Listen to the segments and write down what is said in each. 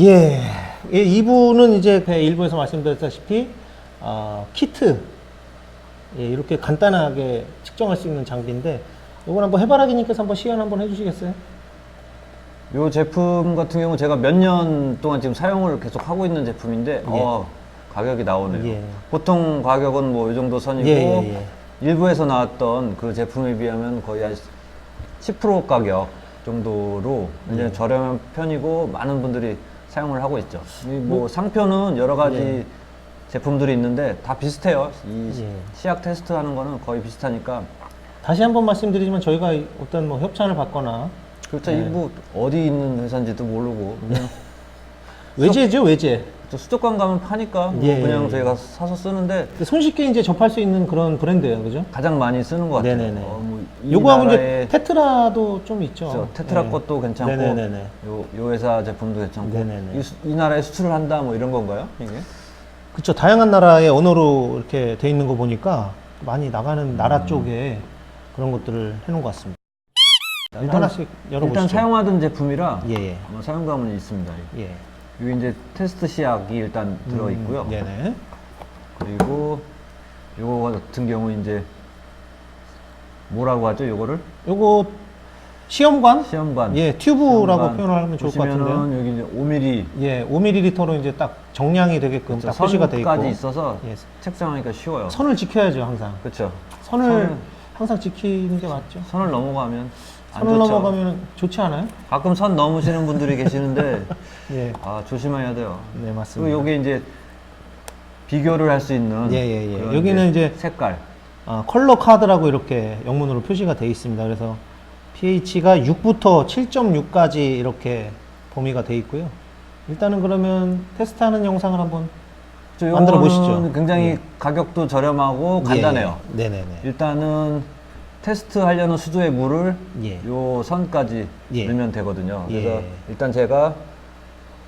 예. 예, 2부는 이제 그 일부에서 말씀드렸다시피 어, 키트 예, 이렇게 간단하게 측정할 수 있는 장비인데 이건 한번 해바라기님께서 한번 시연 한번 해주시겠어요? 이 제품 같은 경우 제가 몇 년 동안 지금 사용을 계속 하고 있는 제품인데 어, 가격이 나오네요. 예. 보통 가격은 뭐 이 정도 선이고 예, 예, 예. 일부에서 일부에서 나왔던 그 제품에 비하면 거의 한 10% 가격 정도로 굉장히 예. 저렴한 편이고 많은 분들이 사용을 하고 있죠. 이뭐 상표는 여러 가지 예. 제품들이 있는데 다 비슷해요. 이 예. 시약 테스트 하는 거는 거의 비슷하니까 다시 한번 말씀드리지만 저희가 어떤 뭐 협찬을 받거나 그렇죠. 네. 이뭐 어디 있는 회사인지도 모르고 그냥 외제죠 외제 저 수족관 가면 파니까 뭐 예. 그냥 저희가 사서 쓰는데 손쉽게 이제 접할 수 있는 그런 브랜드예요 그죠? 가장 많이 쓰는 것 같아요. 네네네. 어, 요거하고 이제 테트라도 좀 있죠 그렇죠. 테트라 예. 것도 괜찮고 네네네네. 요, 요 회사 제품도 괜찮고 네네네. 이, 수- 이 나라에 수출을 한다 뭐 이런 건가요? 이게? 그쵸 다양한 나라의 언어로 이렇게 돼 있는 거 보니까 많이 나가는 음. 나라 쪽에 그런 것들을 해놓은 것 같습니다 일단 하나씩 열어보시죠 일단 사용하던 제품이라 예예 아마 사용감은 있습니다. 예. 여기 이제 테스트 시약이 일단 들어 음, 있고요. 네네 그리고 요거 같은 경우 이제 뭐라고 하죠? 요거를 요거 시험관 시험관. 예 튜브라고 시험관 표현을 하면 좋을 것 같은데요 여기 이제 5mm 예 5ml로 이제 딱 정량이 되게끔 딱 표시가 돼 있고 선까지 있어서 예. 책정하니까 쉬워요. 선을 지켜야죠 항상 그렇죠. 선을 선을- 항상 지키는 게 맞죠 선을 넘어가면 안 선을 좋죠. 넘어가면 좋지 않아요? 가끔 선 넘으시는 분들이 계시는데 예. 아 조심해야 돼요. 네 그리고 맞습니다. 여기 이제 비교를 할 수 있는 예, 예, 예. 그런 여기는 이제 색깔 아, 컬러 카드라고 이렇게 영문으로 표시가 되어 있습니다. 그래서 pH가 6부터 7.6까지 이렇게 범위가 되어 있고요. 일단은 그러면 테스트하는 영상을 한번 저 만들어 보시죠. 굉장히 예. 가격도 저렴하고 간단해요. 예, 네네네. 일단은 테스트 하려는 수조의 물을 예. 요 선까지 예. 넣으면 되거든요. 그래서 예. 일단 제가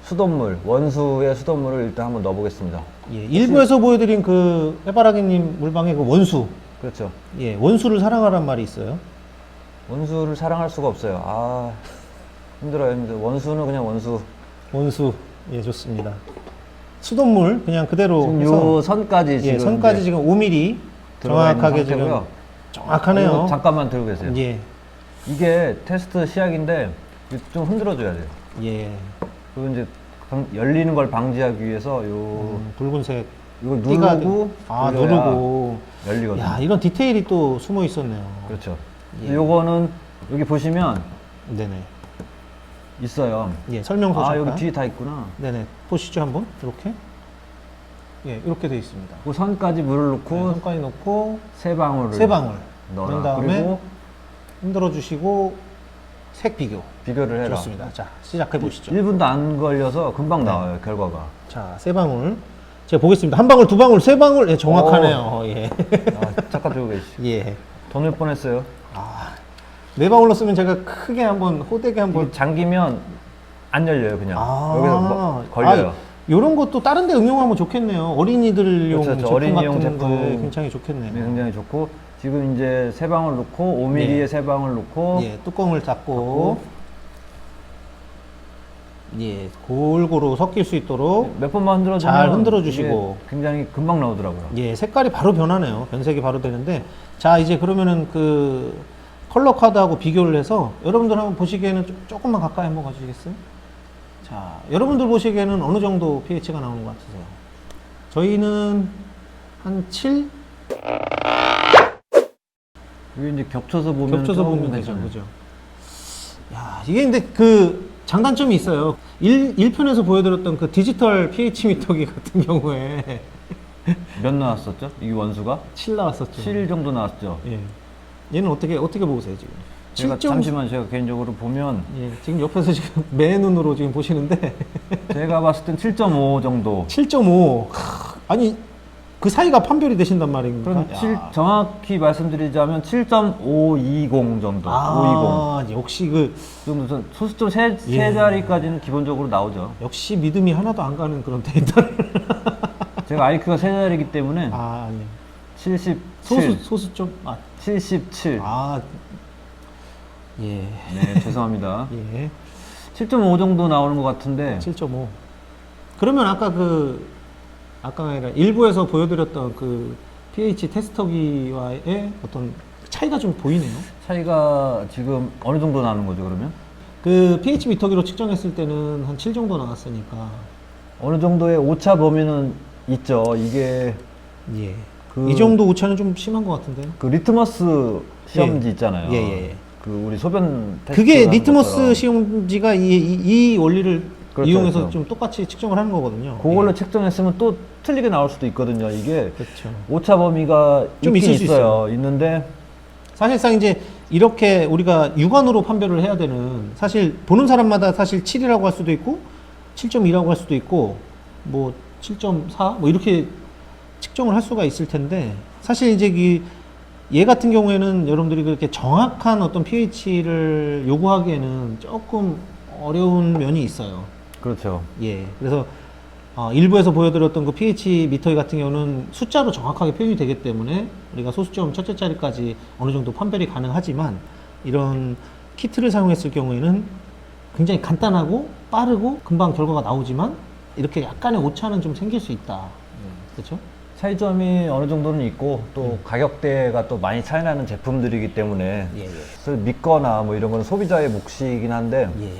수돗물 원수의 수돗물을 일단 한번 넣어보겠습니다. 예, 일부에서 보여드린 그 해바라기님 물방의 그 원수, 그렇죠. 예, 원수를 사랑하란 말이 있어요. 원수를 사랑할 수가 없어요. 아 힘들어요, 힘들어. 원수는 그냥 원수. 원수, 예, 좋습니다. 수돗물 그냥 그대로 지금 해서 요 선까지 지금 예, 선까지 이제 지금 5mm 들어가 있는 정확하게 지금 상태고요. 정확하네요. 이거 잠깐만 들고 계세요. 예, 이게 테스트 시약인데 이거 좀 흔들어 줘야 돼요. 예, 그리고 이제 방- 열리는 걸 방지하기 위해서 요 음, 붉은색 이거 띠가 누르고 아 돌려야 누르고 열리거든요. 야 이런 디테일이 또 숨어 있었네요. 그렇죠. 예. 요거는 여기 보시면 네네. 있어요. 예 설명서 아 잠깐. 여기 뒤에 다 있구나. 네네 보시죠 한번 이렇게. 예 이렇게 돼 있습니다. 그 선까지 물을 네, 넣고 손까지 넣고 세 방울을 세 방울 넣어라. 그런 다음에 그리고 흔들어 주시고 색 비교. 비교를 해라. 좋습니다. 자 시작해 보시죠. 1분도 안 걸려서 금방 네. 나와요 결과가. 자 세 방울. 제가 보겠습니다. 한 방울, 두 방울, 세 방울. 예, 정확하네요. 예. 아, 잠깐 들고 계시. 예. 돈을 뻔했어요. 아, 네 방울 넣었으면 제가 크게 한번 호되게 한번 이게 잠기면 안 열려요 그냥. 아, 여기서 뭐 걸려요. 아, 이런 것도 다른 데 응용하면 좋겠네요. 어린이들용 그렇죠, 제품 어린이용 같은 거에 제품. 굉장히 좋겠네요. 굉장히 좋고 지금 이제 세 방울 넣고 5mm에 예. 세 방울 넣고 예, 뚜껑을 닫고. 예, 골고루 섞일 수 있도록 몇 번만 흔들어 잘 흔들어 주시고. 굉장히 금방 나오더라고요. 예, 색깔이 바로 변하네요. 변색이 바로 되는데 자, 이제 그러면은 그 컬러 카드하고 비교를 해서 여러분들 한번 보시기에는 좀, 조금만 가까이 한번 가주시겠어요? 자, 여러분들 보시기에는 어느 정도 pH가 나오는 것 같으세요? 저희는 한 7? 이게 이제 겹쳐서 보면 겹쳐서 보면 되죠. 그죠? 야, 이게 근데 그 장단점이 있어요. 1, 1편에서 보여드렸던 그 디지털 pH 미터기 같은 경우에 몇 나왔었죠? 이 원수가 7 나왔었죠. 7 정도 나왔죠. 예. 얘는 어떻게 어떻게 보세요 지금? 제가 7점 잠시만 제가 개인적으로 보면 예, 지금 옆에서 지금 매 눈으로 지금 보시는데 제가 봤을 땐 7.5 정도. 7.5. 아니 그 사이가 판별이 되신단 말입니까? 그럼 야. 7, 정확히 말씀드리자면 7.520 정도. 520. 아, 역시 그 정도 소수점 세, 예. 세 자리까지는 기본적으로 나오죠. 역시 믿음이 하나도 안 가는 그런 데이터를. 제가 IQ가 세 자리이기 때문에 아, 아니. 77. 소수 소수 좀 아, 77. 아. 예. 네, 죄송합니다. 예. 7.5 정도 나오는 것 같은데 7.5. 그러면 아까 그 아까 아니라 일부에서 보여드렸던 그 pH 테스터기와의 어떤 차이가 좀 보이네요. 차이가 지금 어느 정도 나는 거죠 그러면? 그 pH 미터기로 측정했을 때는 한 7 정도 나왔으니까. 어느 정도의 오차 범위는 있죠. 이게 예. 그- 이 정도 오차는 좀 심한 것 같은데요. 그 리트머스 시험지 있잖아요. 예, 예, 예. 그 우리 소변 테스트 그게 하는 리트머스 시험지가 이, 이, 이 원리를 그렇죠, 이용해서 그렇죠. 좀 똑같이 측정을 하는 거거든요. 그걸로 예. 측정했으면 또 틀리게 나올 수도 있거든요. 이게 그렇죠. 오차 범위가 좀 있을 수 있어요. 있는데 사실상 이제 이렇게 우리가 육안으로 판별을 해야 되는 사실 보는 사람마다 사실 7이라고 할 수도 있고 7.2라고 할 수도 있고 뭐 7.4 뭐 이렇게 측정을 할 수가 있을 텐데 사실 이제 이 얘 같은 경우에는 여러분들이 그렇게 정확한 어떤 pH를 요구하기에는 조금 어려운 면이 있어요. 그렇죠. 예. 그래서 어, 일부에서 보여드렸던 그 pH 미터기 같은 경우는 숫자로 정확하게 표현이 되기 때문에 우리가 소수점 첫째 자리까지 어느 정도 판별이 가능하지만 이런 키트를 사용했을 경우에는 굉장히 간단하고 빠르고 금방 결과가 나오지만 이렇게 약간의 오차는 좀 생길 수 있다. 그렇죠? 차이점이 어느 정도는 있고 또 가격대가 또 많이 차이 나는 제품들이기 때문에 예, 예. 그래서 믿거나 뭐 이런 건 소비자의 몫이긴 한데 예.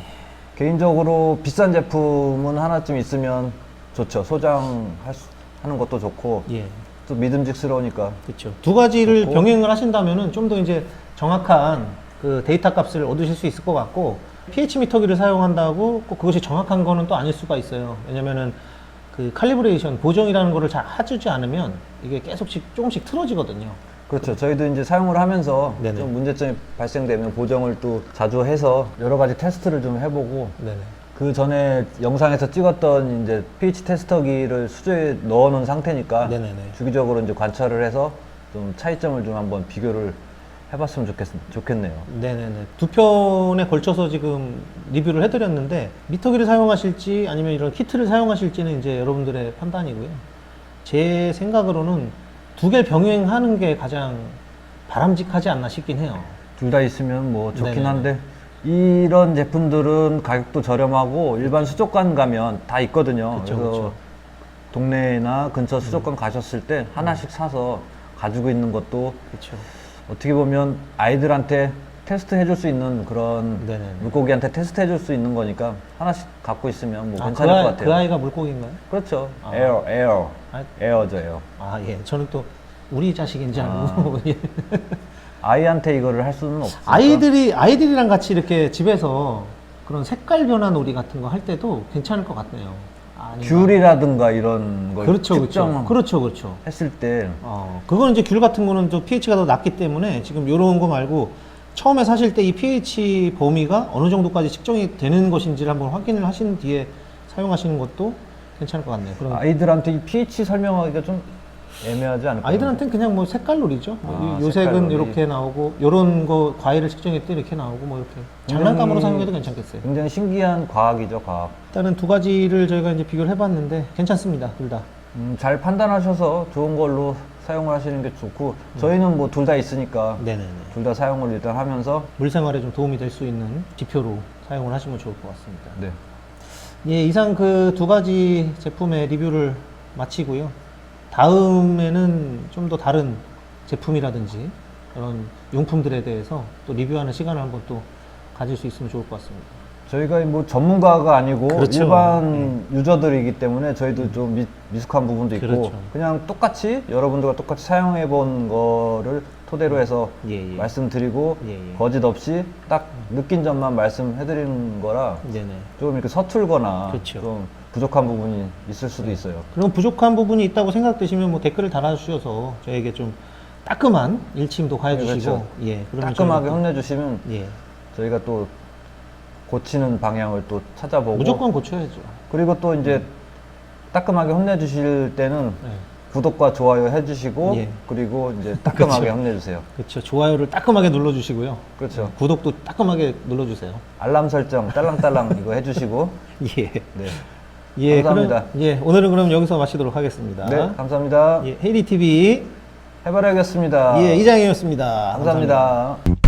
개인적으로 비싼 제품은 하나쯤 있으면 좋죠. 소장할 수, 하는 것도 좋고 예. 또 믿음직스러우니까 그렇죠. 두 가지를 좋고. 병행을 하신다면은 좀 더 이제 정확한 그 데이터 값을 얻으실 수 있을 것 같고 pH 미터기를 사용한다고 꼭 그것이 정확한 거는 또 아닐 수가 있어요. 왜냐면은 그 칼리브레이션 보정이라는 거를 잘 해주지 않으면 이게 계속씩 조금씩 틀어지거든요. 그렇죠. 저희도 이제 사용을 하면서 네네. 좀 문제점이 발생되면 보정을 또 자주 해서 여러 가지 테스트를 좀 해보고 네네. 그 전에 영상에서 찍었던 이제 pH 테스터기를 수조에 넣어놓은 상태니까 네네네. 주기적으로 이제 관찰을 해서 좀 차이점을 좀 한번 비교를 해봤으면 좋겠, 좋겠네요. 네네네. 두 편에 걸쳐서 지금 리뷰를 해드렸는데 미터기를 사용하실지 아니면 이런 키트를 사용하실지는 이제 여러분들의 판단이고요. 제 생각으로는 두개 병행하는 게 가장 바람직하지 않나 싶긴 해요. 둘 다 있으면 뭐 좋긴 네네네. 한데 이런 제품들은 가격도 저렴하고 일반 수족관 가면 다 있거든요. 그쵸, 그래서 그쵸. 동네나 근처 음. 수족관 가셨을 때 하나씩 사서 가지고 있는 것도 그렇죠. 어떻게 보면 아이들한테 테스트 해줄 수 있는 그런 네네네. 물고기한테 테스트 해줄 수 있는 거니까 하나씩 갖고 있으면 뭐 아, 그, 괜찮을 아이, 것 같아요. 그 아이가 물고기인가요? 그렇죠. 아. 에어, 에어, 아, 에어죠, 에어. 아, 예. 저는 또 우리 자식인지 아. 알고. 예. 아이한테 이거를 할 수는 없어요. 아이들이, 아이들이랑 같이 이렇게 집에서 그런 색깔 변화 놀이 같은 거 할 때도 괜찮을 것 같네요. 귤이라든가 이런 걸 그렇죠, 그렇죠. 그렇죠, 그렇죠. 했을 때 어, 그거는 이제 귤 같은 거는 또 pH가 더 낮기 때문에 지금 요런 거 말고 처음에 사실 때 이 pH 범위가 어느 정도까지 측정이 되는 것인지를 한번 확인을 하신 뒤에 사용하시는 것도 괜찮을 것 같네요. 그럼 아이들한테 이 pH 설명하기가 좀 애매하지 않을까요? 아이들한테는 그냥 뭐 색깔놀이죠. 뭐 아, 요 색은 색깔놀이. 이렇게 나오고 요런 거 과일을 때 이렇게 나오고 뭐 이렇게 장난감으로 사용해도 괜찮겠어요. 굉장히 신기한 과학이죠, 과학. 일단은 두 가지를 저희가 이제 비교를 해봤는데 괜찮습니다, 둘 다. 음, 잘 판단하셔서 좋은 걸로 사용을 하시는 게 좋고 저희는 뭐 둘 다 있으니까 네네네. 둘 다 사용을 일단 하면서 물 생활에 좀 도움이 될 수 있는 지표로 사용을 하시면 좋을 것 같습니다. 네. 예, 이상 그 두 가지 제품의 리뷰를 마치고요. 다음에는 좀 더 다른 제품이라든지 이런 용품들에 대해서 또 리뷰하는 시간을 한번 또 가질 수 있으면 좋을 것 같습니다. 저희가 뭐 전문가가 아니고 그렇죠. 일반 유저들이기 때문에 저희도 좀 미, 미숙한 부분도 있고 그렇죠. 그냥 똑같이 여러분들과 똑같이 사용해 본 거를 토대로 해서 예, 예. 말씀드리고 예, 예. 거짓 없이 딱 느낀 점만 말씀해 드리는 거라 네네. 조금 이렇게 서툴거나 그렇죠. 좀 부족한 부분이 있을 수도 있어요. 그럼 부족한 부분이 있다고 생각되시면 뭐 댓글을 달아주셔서 저에게 좀 따끔한 일침도 가해주시고 그렇죠. 예, 그러면 따끔하게 저희가 또- 혼내주시면 예, 저희가 또 고치는 방향을 또 찾아보고 무조건 고쳐야죠. 그리고 또 이제 따끔하게 혼내주실 때는 네. 구독과 좋아요 해주시고 예. 그리고 이제 따끔하게 그렇죠. 혼내주세요. 그렇죠. 좋아요를 따끔하게 눌러주시고요. 그렇죠. 구독도 따끔하게 눌러주세요. 알람 설정 딸랑딸랑 이거 해주시고 예. 네, 예, 감사합니다. 그럼, 예, 오늘은 그럼 여기서 마치도록 하겠습니다. 네 감사합니다. 예, 헤이리 TV 해바라기였습니다. 예, 이장이었습니다 감사합니다.